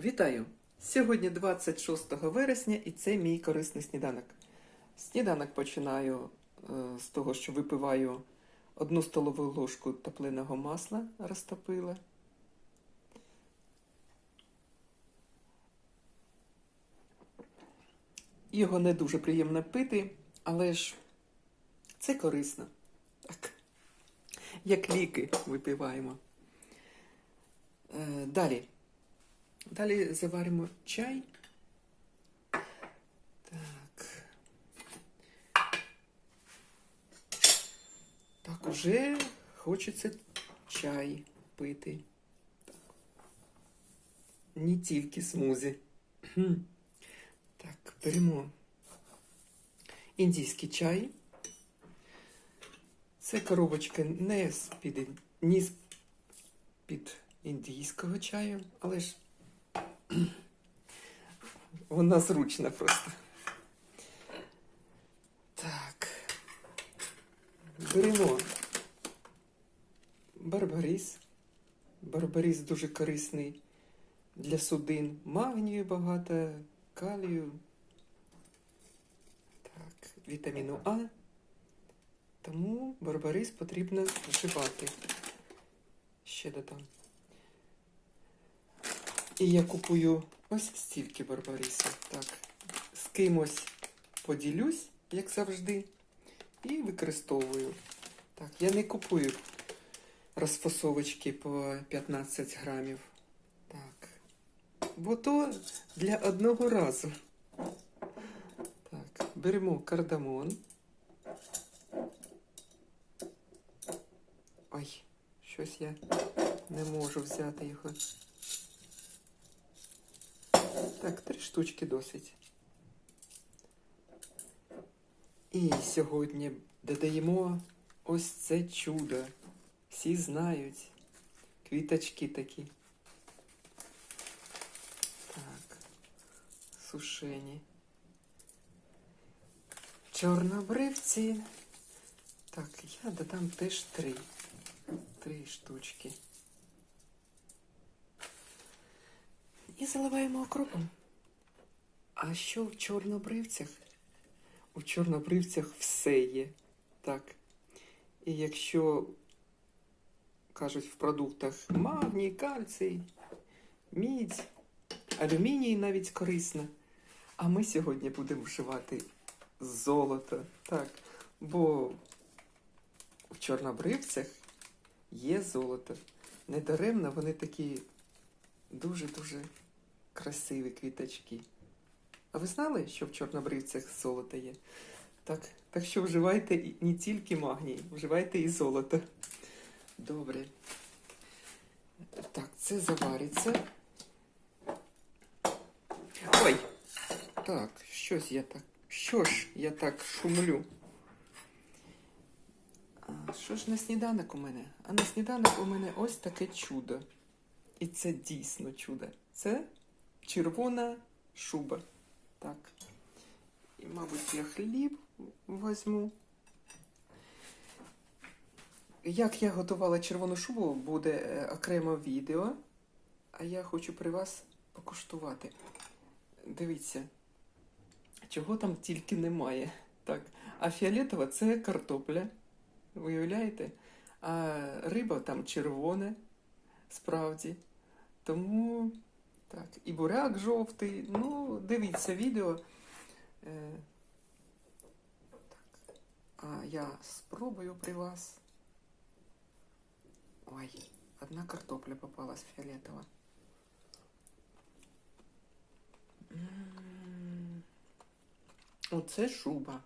Вітаю! Сьогодні 26 вересня і це мій корисний сніданок. Сніданок починаю е, з того, що випиваю одну столову ложку топленого масла, розтопила. Його не дуже приємно пити, але ж це корисно. Так. Як ліки випиваємо. Е, Далі. Далі заваримо чай. Так. Так, уже хочеться чай пити. Так. Не тільки смузі. Так, беремо індійський чай. Це коробочка не з-під ні з-під індійського чаю, але ж вона зручна просто. Так. Беремо барбарис. Барбарис дуже корисний для судин. Магнію багато, калію. Так, вітаміну А. Тому барбарис потрібно вживати. Ще додам. І я купую ось стільки барбарисів. Так, з кимось поділюсь, як завжди, і використовую. Так, я не купую розфасовочки по 15 грамів. Так. Бо то для одного разу. Так, беремо кардамон. Ой, щось я не можу взяти його. Так, три штучки досить. І сьогодні додаємо ось це чудо. Всі знають. Квіточки такі. Так. Сушені. Чорнобривці. Так, я додам теж три. Три штучки. І заливаємо окропом. А що в чорнобривцях? У чорнобривцях все є. Так. І якщо кажуть в продуктах магній, кальцій, мідь, алюміній навіть корисно. А ми сьогодні будемо вживати золото. Так. Бо в чорнобривцях є золото. Недаремно вони такі дуже-дуже красиві квіточки. А ви знали, що в чорнобривцях золото є? Так, так що вживайте не тільки магній, вживайте і золото. Добре. Так, це завариться. Ой! Так, щось я так. Що ж я так шумлю? А, що ж на сніданок у мене? А на сніданок у мене ось таке чудо. І це дійсно чудо. Це червона шуба. Так. І, мабуть, я хліб возьму. Як я готувала червону шубу, буде е, окремо відео. А я хочу при вас покуштувати. Дивіться, чого там тільки немає. Так. А фіолетова це картопля. Виявляєте? А риба там червона, справді. Тому так, і буряк жовтий. Ну, дивіться відео. Е, так. А я спробую при вас. Ой, одна картопля попалась фіолетова. Оце шуба.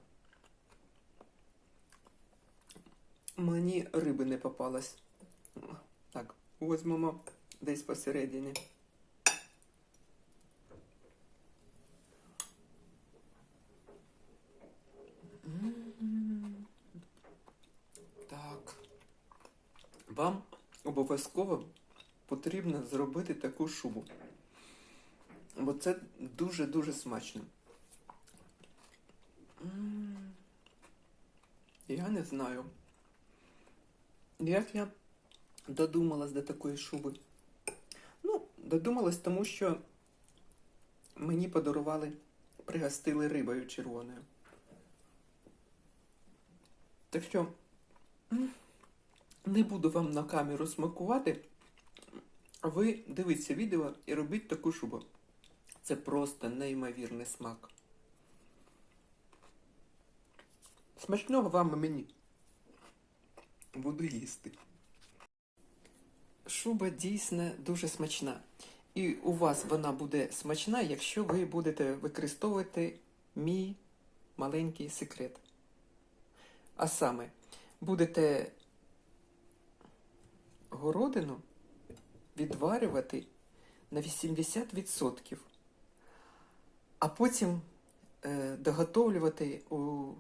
Мені риби не попалось. Так, візьмемо десь посередині. Так. Вам обов'язково потрібно зробити таку шубу. Бо це дуже-дуже смачно. Я не знаю. Як я додумалась до такої шуби? Ну, додумалась, тому що мені подарували, пригостили рибою червоною. Так що не буду вам на камеру смакувати. Ви дивіться відео і робіть таку шубу. Це просто неймовірний смак. Смачного вам і мені. Буду їсти. Шуба дійсно дуже смачна. І у вас вона буде смачна, якщо ви будете використовувати мій маленький секрет. А саме, будете городину відварювати на 80%, а потім е, доготовлювати у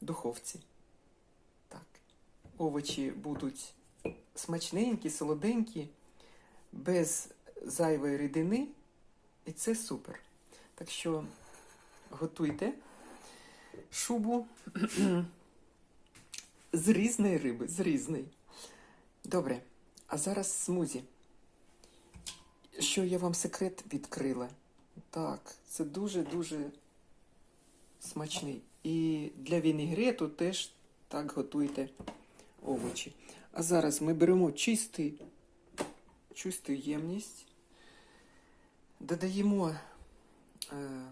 духовці. Так. Овочі будуть смачненькі, солоденькі, без зайвої рідини, і це супер. Так що готуйте шубу з різної риби, з різної. Добре, а зараз смузі. Що я вам секрет відкрила? Так, це дуже-дуже смачний. І для вінігрету теж так готуйте овочі. А зараз ми беремо чистий, чисту ємність, додаємо е,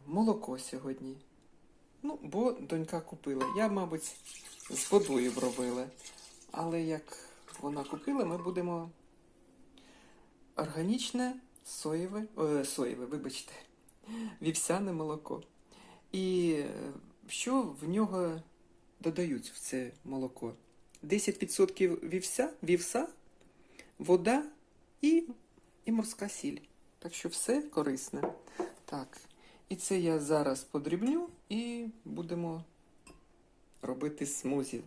молоко сьогодні. Ну, бо донька купила. Я, мабуть, з водою б робила. Але як вона купила, ми будемо органічне соєве, о, соєве, вибачте, вівсяне молоко. І е, що в нього додають в це молоко? 10% вівся, вівса, вода і, і морська сіль. Так що все корисне. Так. І це я зараз подрібню і будемо робити смузі.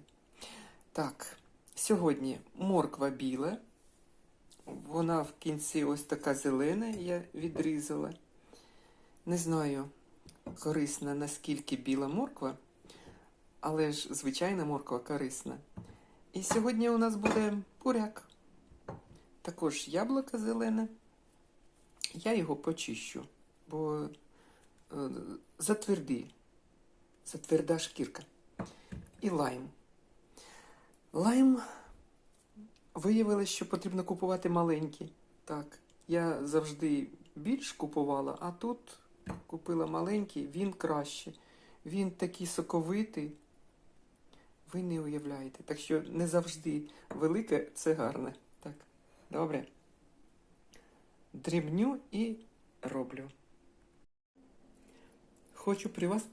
Так, сьогодні морква біла. Вона в кінці ось така зелена, я відрізала. Не знаю, корисна наскільки біла морква, але ж звичайна морква корисна. І сьогодні у нас буде буряк. Також яблуко зелене. Я його почищу, бо е, затверді, затверда шкірка. І лайм. Лайм виявилось, що потрібно купувати маленький. Так, я завжди більш купувала, а тут купила маленький, він краще. Він такий соковитий. Ви не уявляєте. Так що не завжди велике це гарне. Так, добре. Дрібню і роблю. Хочу при вас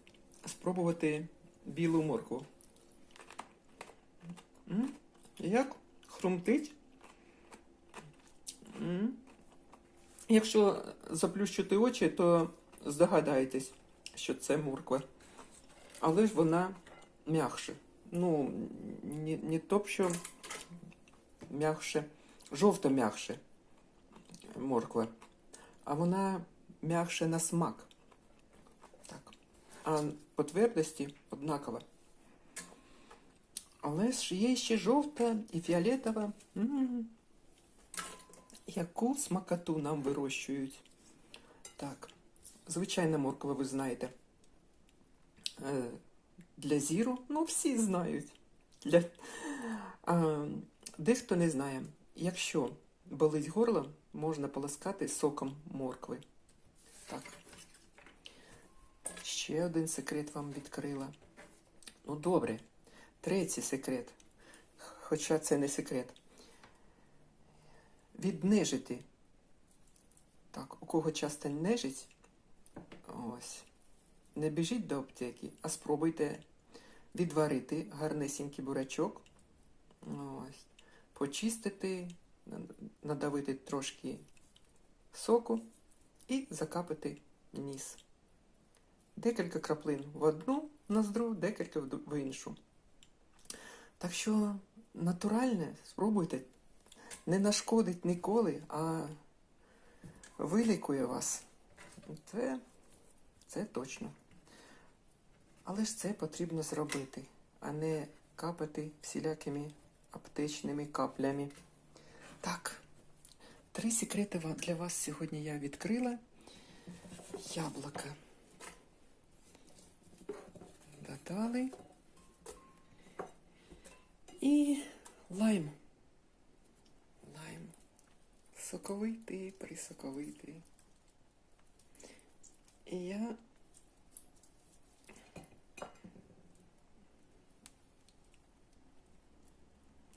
спробувати білу моркву. Як хрумтить? Якщо заплющити очі, то здогадаєтесь, що це морква. Але ж вона м'якше. Ну, не, не то, що м'якше, жовто м'якше морква, а вона м'якше на смак. Так. А по твердості однакова. Але ж є ще жовта і фіолетова. М-м-м. Яку смакоту нам вирощують. Так, звичайна морква, ви знаєте. Е, Для зіру, ну всі знають. Для... А, дехто не знає. Якщо болить горло, можна полоскати соком моркви. Так. Ще один секрет вам відкрила. Ну, добре. Третій секрет. Хоча це не секрет. Від нежити. Так, у кого часто нежить, ось. Не біжіть до аптеки, а спробуйте відварити гарнесенький бурячок. Ось. Почистити, надавити трошки соку і закапати ніс. Декілька краплин в одну ноздру, декілька в іншу. Так що натуральне спробуйте. Не нашкодить ніколи, а вилікує вас. Це, це точно. Але ж це потрібно зробити, а не капати всілякими аптечними каплями. Так, три секрети для вас сьогодні я відкрила. яблука. Додали. І лайм. Лайм. Соковитий, присоковитий. І я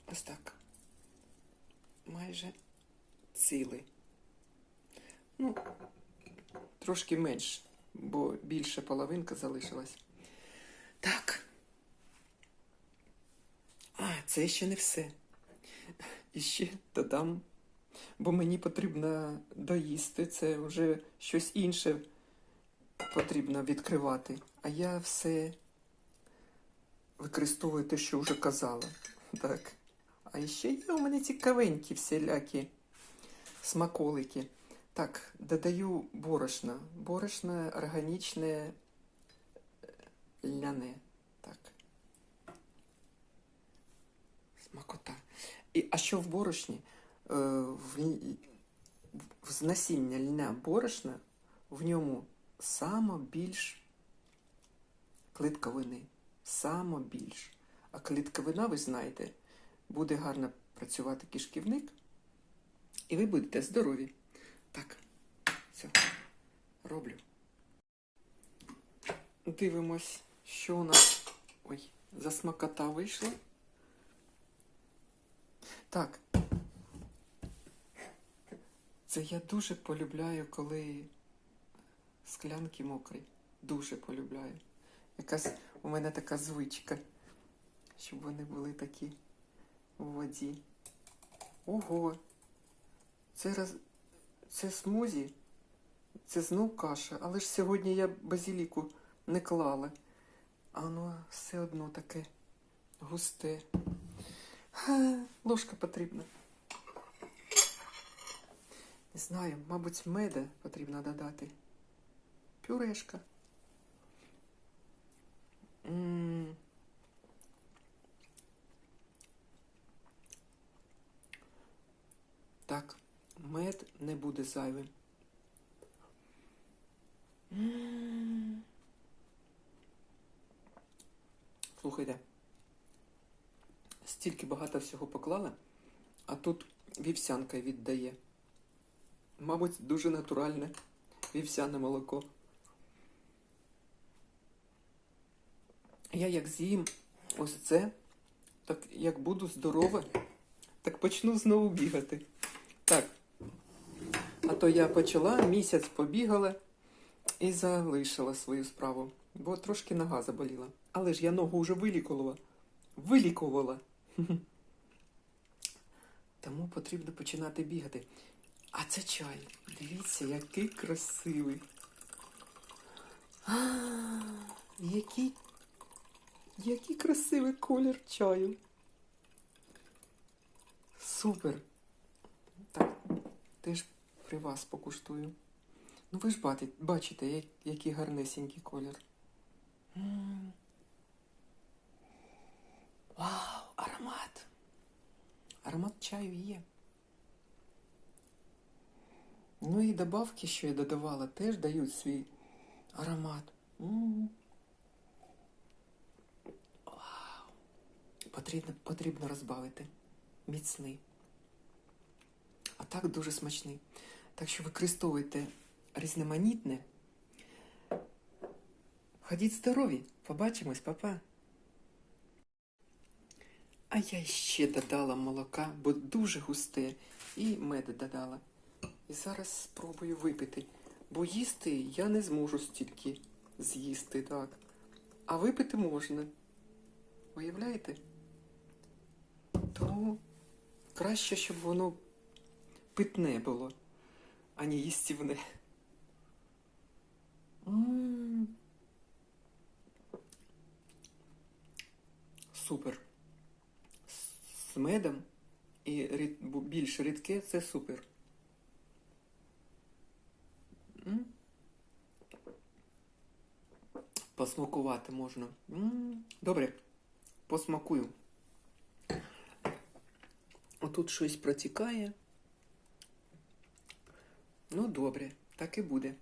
ось так. Майже цілий. Ну, трошки менше, бо більше половинка залишилась. Так. А, це ще не все. І ще додам, бо мені потрібно доїсти. Це вже щось інше потрібно відкривати. А я все використовую те, що вже казала. Так. А ще є у мене цікавенькі всілякі смаколики. Так, додаю борошно. Борошно органічне е, ляне. Так. Смакота. І, а що в борошні? Е, в, насіння льна борошна в ньому само більш клітковини. Само більш. А клітковина, ви знаєте, буде гарно працювати кишківник, і ви будете здорові. Так, все, роблю. Дивимось, що у нас. Ой, засмакота вийшла. Так. Це я дуже полюбляю, коли склянки мокрі. Дуже полюбляю. Якась у мене така звичка, щоб вони були такі у воді. Ого! Це роз... Це смузі, це знов каша, але ж сьогодні я базіліку не клала. А воно все одно таке густе. Ложка потрібна. Не знаю, мабуть, меда потрібно додати. Пюрешка. М. Так, мед не буде зайвим. Слухайте, стільки багато всього поклала, а тут вівсянка віддає. Мабуть, дуже натуральне вівсяне молоко. Я як з'їм ось це, так як буду здорова, так почну знову бігати. Так. А то я почала, місяць побігала і залишила свою справу, бо трошки нога заболіла. Але ж я ногу вже вилікувала. Вилікувала. Тому потрібно починати бігати. А це чай. Дивіться, який красивий. А, який, який красивий колір чаю. Супер. Так, теж при вас покуштую. Ну ви ж бачите, який гарнесенький колір. Вау. Аромат чаю є. Ну і добавки, що я додавала, теж дають свій аромат. Вау. Потрібно, потрібно розбавити. Міцний. А так дуже смачний. Так що використовуйте різноманітне. Ходіть здорові. Побачимось, папа. А я ще додала молока, бо дуже густе, і меди додала. І зараз спробую випити. Бо їсти я не зможу стільки з'їсти, так. А випити можна. Уявляєте? То краще, щоб воно питне було, а не їстівне. Супер. З- медом і більш рідке це супер. Посмакувати можна. Добре, посмакую. Отут щось протікає. Ну, добре, так і буде.